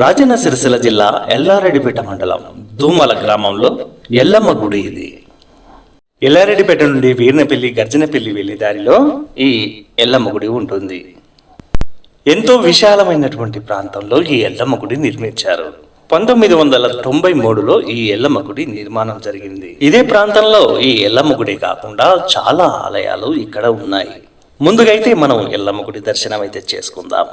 రాజన్న సిరిసిల్ల జిల్లా ఎల్లారెడ్డిపేట మండలం దూమల గ్రామంలో ఎల్లమ్మ గుడి ఇది. ఎల్లారెడ్డిపేట నుండి వీర్నపల్లి గర్జనపల్లి వెళ్ళే దారిలో ఈ ఎల్లమ్మ గుడి ఉంటుంది. ఎంతో విశాలమైనటువంటి ప్రాంతంలో ఈ ఎల్లమ్మ గుడి నిర్మించారు. పంతొమ్మిది వందల తొంభై మూడులో ఈ ఎల్లమ్మ గుడి నిర్మాణం జరిగింది. ఇదే ప్రాంతంలో ఈ ఎల్లమ్మ గుడి కాకుండా చాలా ఆలయాలు ఇక్కడ ఉన్నాయి. ముందుగైతే మనం ఎల్లమ్మ గుడి దర్శనం అయితే చేసుకుందాం.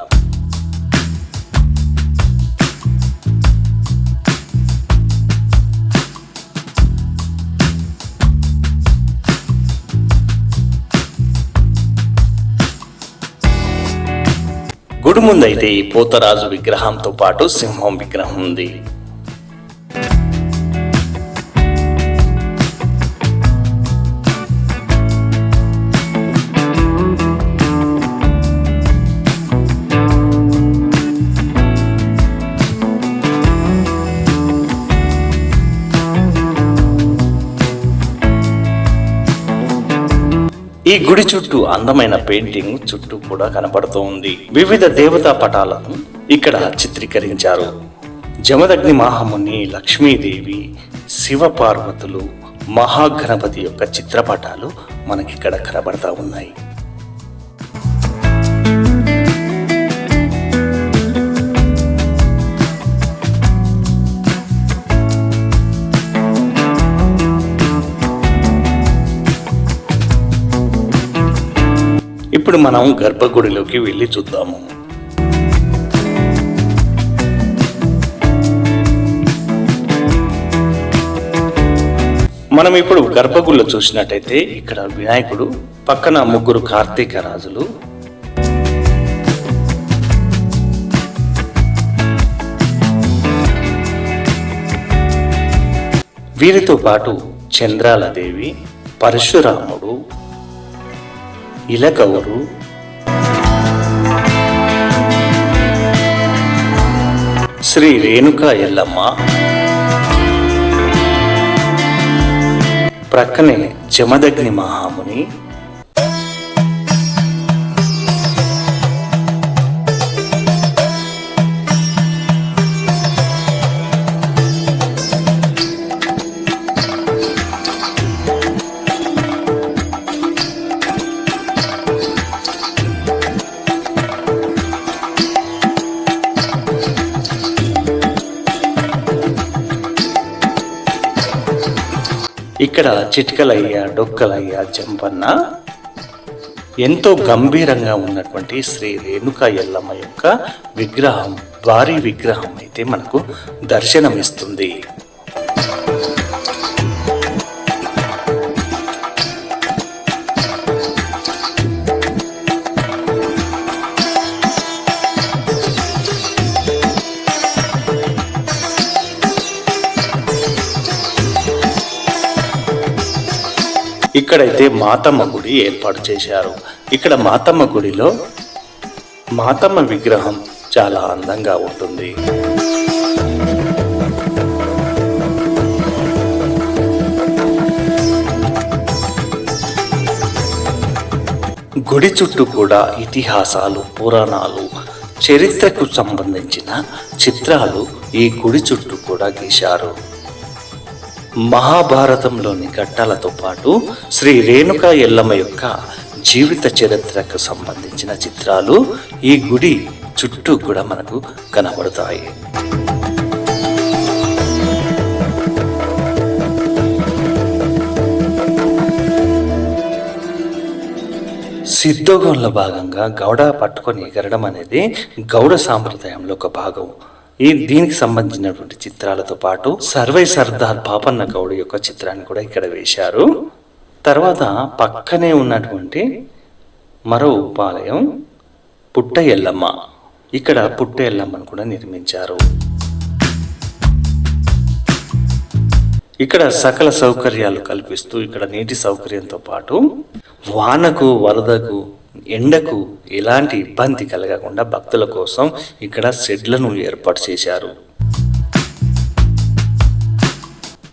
గుడి ముందైతే ఈ పోతరాజు విగ్రహంతో పాటు సింహం విగ్రహం ఉంది. ఈ గుడి చుట్టూ అందమైన పెయింటింగ్ చుట్టూ కూడా కనపడుతూ ఉంది. వివిధ దేవతా పటాలను ఇక్కడ చిత్రీకరించారు. జమదగ్ని మహాముని లక్ష్మీదేవి శివ పార్వతులు మహాగణపతి యొక్క చిత్రపటాలు మనకిక్కడ కనబడతా ఉన్నాయి. ఇప్పుడు మనం గర్భగుడిలోకి వెళ్ళి చూద్దాము. మనం ఇప్పుడు గర్భగుడిలో చూసినట్టయితే ఇక్కడ వినాయకుడు పక్కన ముగ్గురు కార్తీక రాజులు. వీరితో పాటు చంద్రాలదేవి పరశురాముడు ఇలకవరు శ్రీ రేణుక ఎల్లమ్మ ప్రక్కనే జమదగ్ని మహాముని ఇక్కడ చిటికలయ్య డొక్కలయ్య జంపన్న ఎంతో గంభీరంగా ఉన్నటువంటి శ్రీ రేణుక ఎల్లమ్మ యొక్క విగ్రహం భారీ విగ్రహం అయితే మనకు దర్శనమిస్తుంది. ఇక్కడైతే మాతమ్మ గుడి ఏర్పాటు చేశారు. ఇక్కడ మాతమ్మ గుడిలో మాతమ్మ విగ్రహం చాలా అందంగా ఉంటుంది. గుడి చుట్టూ కూడా ఇతిహాసాలు పురాణాలు చరిత్రకు సంబంధించిన చిత్రాలు ఈ గుడి చుట్టూ కూడా గీశారు. మహాభారతంలోని ఘట్టాలతో పాటు శ్రీ రేణుక ఎల్లమ్మ యొక్క జీవిత చరిత్రకు సంబంధించిన చిత్రాలు ఈ గుడి చుట్టూ కూడా మనకు కనబడతాయి. సిద్ధోగంలో భాగంగా గౌడ పట్టుకొని ఎగరడం అనేది గౌడ సాంప్రదాయంలో ఒక భాగం. ఈ దీనికి సంబంధించినటువంటి చిత్రాలతో పాటు సర్వై సర్దార్ పాపన్న గౌడ్ యొక్క చిత్రాన్ని కూడా ఇక్కడ వేశారు. తర్వాత పక్కనే ఉన్నటువంటి మరో ఉపాలయం పుట్ట ఎల్లమ్మ ఇక్కడ పుట్ట ఎల్లమ్మను కూడా నిర్మించారు. ఇక్కడ సకల సౌకర్యాలు కల్పిస్తూ ఇక్కడ నీటి సౌకర్యంతో పాటు వానకు వరదకు ఎండకు ఎలాంటి ఇబ్బంది కలగకుండా భక్తుల కోసం ఇక్కడ షెడ్లను ఏర్పాటు చేశారు.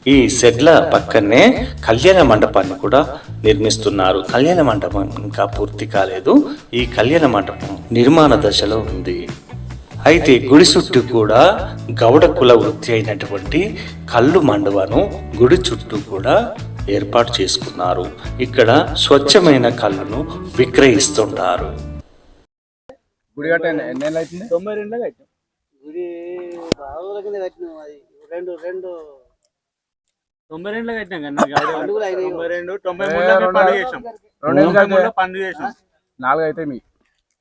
ఈ షెడ్ల పక్కనే కళ్యాణ మండపాన్ని కూడా నిర్మిస్తున్నారు. కళ్యాణ మండపం ఇంకా పూర్తి కాలేదు. ఈ కళ్యాణ మండపం నిర్మాణ దశలో ఉంది. అయితే గుడి చుట్టూ కూడా గౌడ కుల వృత్తి అయినటువంటి కళ్ళు మండవను గుడి చుట్టూ కూడా ఏర్పాటు చేసుకున్నారు. ఇక్కడ స్వచ్ఛమైన కళ్ళను విక్రయిస్తుంటారు. గుడి తొంభై గుడి బావుల కింద కట్టినాం అది. రెండు రెండు తొంభై రెండులో కదా రెండు. తొంభై ఏ, మూడులో రెండు- పండుగ చేసాం. రెండు ఏళ్ళు తొంభై అయితే మూడులో పండుగ చేసాం. నాలుగు అయితే మీ.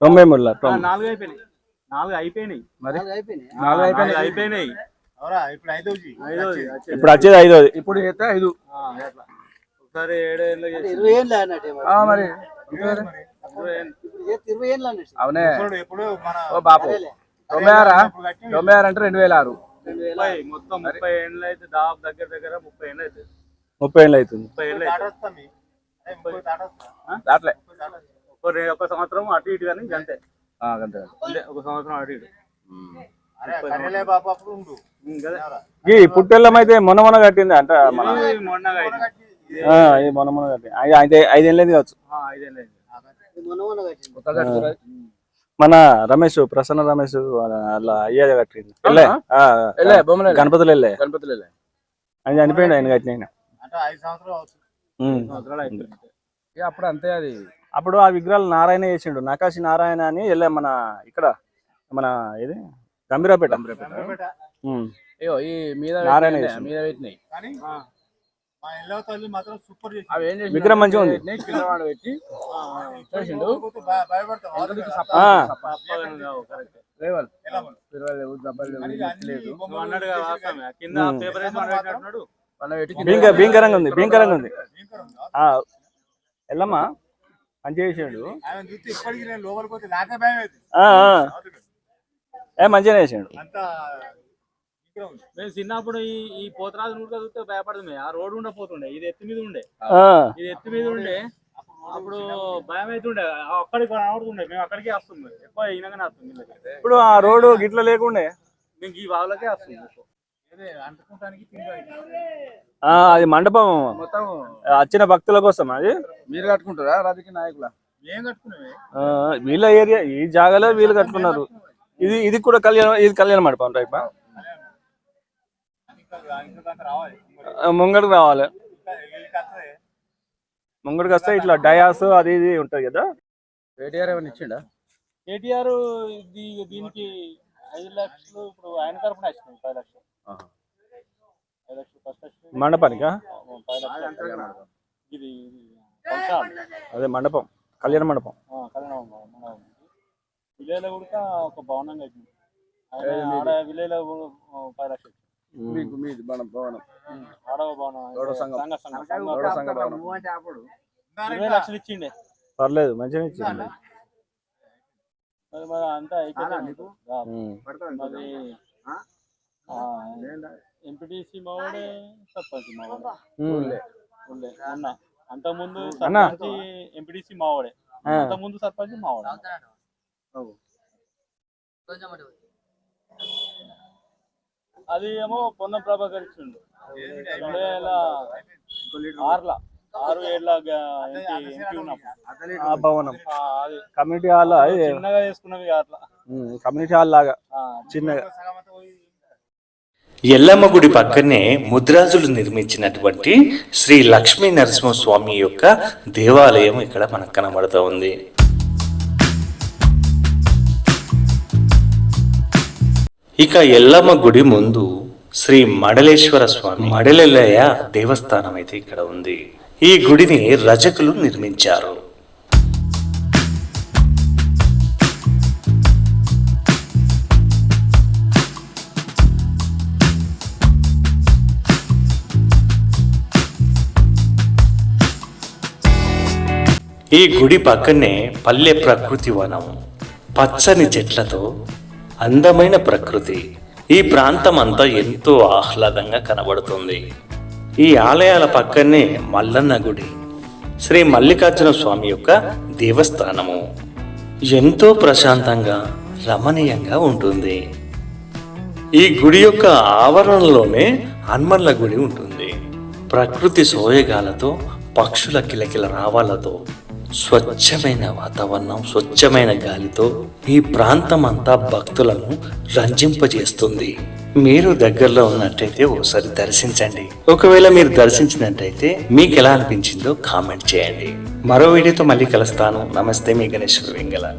తొంభై మూడులో నాలుగు అయిపోయినాయి. నాలుగు అయిపోయినాయి. మరి? నాలుగు అయిపోయినాయి. ఇప్పుడు వచ్చేది ఐదోది. ఇప్పుడు చేస్తే ఐదు. ఏడేళ్ళు ఇరవై ఏళ్ళు అన్నట్టే మరి. ఇరవై ఏళ్ళు. అన్నట్టు. అవునే. ఓ బాపు. తొంభై ఆరా తొంభై ఆరు అంటే రెండు వేల ఆరు. మొత్తం ముప్పై ఏళ్ళు అయితే దాదాపు దగ్గర దగ్గర ముప్పై ఏళ్ళు అయితే. ముప్పై ఏళ్ళు అవుతుంది. ముప్పై ఏళ్ళు అయితే. దాట్లే. ఒక సంవత్సరం అటు ఇటు కానీ అంతే. అంతే. ఒక సంవత్సరం అటు ఇటు. ఈ పుట్టెల్లం అయితే మొన్న మొన్న కట్టింది అంట మన ఇది మొన్నగా అయింది. ఇది ఆ, ఇది మొన్న మొన్న కట్టింది. ఐ- ఐదే ఐదేళ్ళది కావచ్చు. మన రమేష్ ప్రసన్న రమేష్ అలా అయ్యేది కట్టింది. గణపతులు వెళ్ళే గణపతులు వెళ్ళే. ఆయన చనిపోయింది ఆయన కట్టిన ఆయన. అప్పుడు అంతే అది. అప్పుడు ఆ విగ్రహాలు నారాయణ చేసిండు. నకాశి నారాయణ అని వెళ్ళే మన ఇక్కడ మన ఇది గంభీరాపేట. అయ్యో ఈ మీద నారాయణ. మీద పెట్టినాయి? విగ్రహం మంచిగా ఉంది. పెట్టి చేసిండు. భీంకరంగా ఉంది భీంకరంగా ఉంది? ఎల్లమ్మా మంచిగా చేసిండు. ఆ, ఆ. ఏ మంచిగానే చేసిండు. మేము చిన్నప్పుడు ఈ ఈ పోతరాజు నూరుగా చూస్తే భయపడదు ఆ రోడ్డు ఉండే పోతుండే ఇది ఎత్తి మీద ఉండే. ఆ, ఇది ఎత్తి మీద ఉండే. అప్పుడు భయం అవుతుండే అక్కడికి కనబడుతుండే మేము అక్కడికే వస్తుంది ఎక్కువ ఈయనగానే వస్తుంది. ఇప్పుడు ఆ రోడ్డు గిట్ల లేకుండే? మేము ఈ బావులకే వస్తుంది ఆ, అది మండపం. మొత్తం వచ్చిన భక్తుల కోసం అది? మీరు కట్టుకుంటారా రాజకీయ నాయకుల? ఆ, వీళ్ళ ఏరియా ఈ జాగాలో వీళ్ళు కట్టుకున్నారు. ఇది ఇది కూడా కళ్యాణ ఇది కళ్యాణ మండపం టైప్ ముంగడికి రావాలి. ముంగడికి వస్తే ఇట్లా డయాస్ అది ఇది ఉంటది కదా. కేటీఆర్ ఏమైనా ఇచ్చిండా? కేటీఆర్ ఇది దీనికి ఐదు లక్షలు ఇప్పుడు ఆయన తరఫున వచ్చినాయి పది లక్షలు. ఆహా. ఐదు లక్షలు ఫస్ట్ వచ్చినాయి మండపానికా? ఇది అదే మండపం కళ్యాణ మండపం. కళ్యాణ మండపం విలేలో కూడా ఒక భవనం కట్టింది. ఆయన ఆడ విలేలో పది లక్షలు. మీకు మీది మన భవనం. పర్లేదు మంచిగా ఇచ్చింది ఎంపీటీసీ మావాడే సర్పంచ్ మావాడే అన్న అంత ముందు. సర్పంచ్ ఎంపీటీసీ మావాడే. అంత ముందు సర్పంచ్ మావాడే. అది ఏమో పొన్న ప్రభాకర్ ఇచ్చిండు. రెండు వేల ఆరులా ఆరు ఏళ్ళ భవనం. కమ్యూనిటీ హాల్ చిన్నగా చేసుకున్నవి అట్లా కమ్యూనిటీ హాల్ లాగా. చిన్నగా. ఎల్లమ్మ గుడి పక్కనే ముద్రాజులు నిర్మించినటువంటి శ్రీ లక్ష్మీ నరసింహస్వామి యొక్క దేవాలయం ఇక్కడ మనకు కనబడుతూ ఉంది. ఇక ఎల్లమ్మ గుడి ముందు శ్రీ మడలేశ్వర స్వామి మడలెల్లయ్య దేవస్థానం అయితే ఇక్కడ ఉంది. ఈ గుడిని రజకులు నిర్మించారు. ఈ గుడి పక్కనే పల్లె ప్రకృతి వనం పచ్చని చెట్లతో అందమైన ప్రకృతి. ఈ ప్రాంతం అంతా ఎంతో ఆహ్లాదంగా కనబడుతుంది. ఈ ఆలయాల పక్కనే మల్లన్న గుడి శ్రీ మల్లికార్జున స్వామి యొక్క దేవస్థానము. ఎంతో ప్రశాంతంగా రమణీయంగా ఉంటుంది. ఈ గుడి యొక్క ఆవరణలోనే హనుమన్ల గుడి ఉంటుంది. ప్రకృతి సోయగాలతో పక్షుల కిలకిల రావాలతో స్వచ్ఛమైన వాతావరణం స్వచ్ఛమైన గాలితో ఈ ప్రాంతం అంతా భక్తులను రంజింపజేస్తుంది. మీరు దగ్గరలో ఉన్నట్టయితే ఒకసారి దర్శించండి. ఒకవేళ మీరు దర్శించినట్టయితే మీకు ఎలా అనిపించిందో కామెంట్ చేయండి. మరో వీడియోతో మళ్ళీ కలుస్తాను. నమస్తే మీ గణేశ్వర వెంగళ.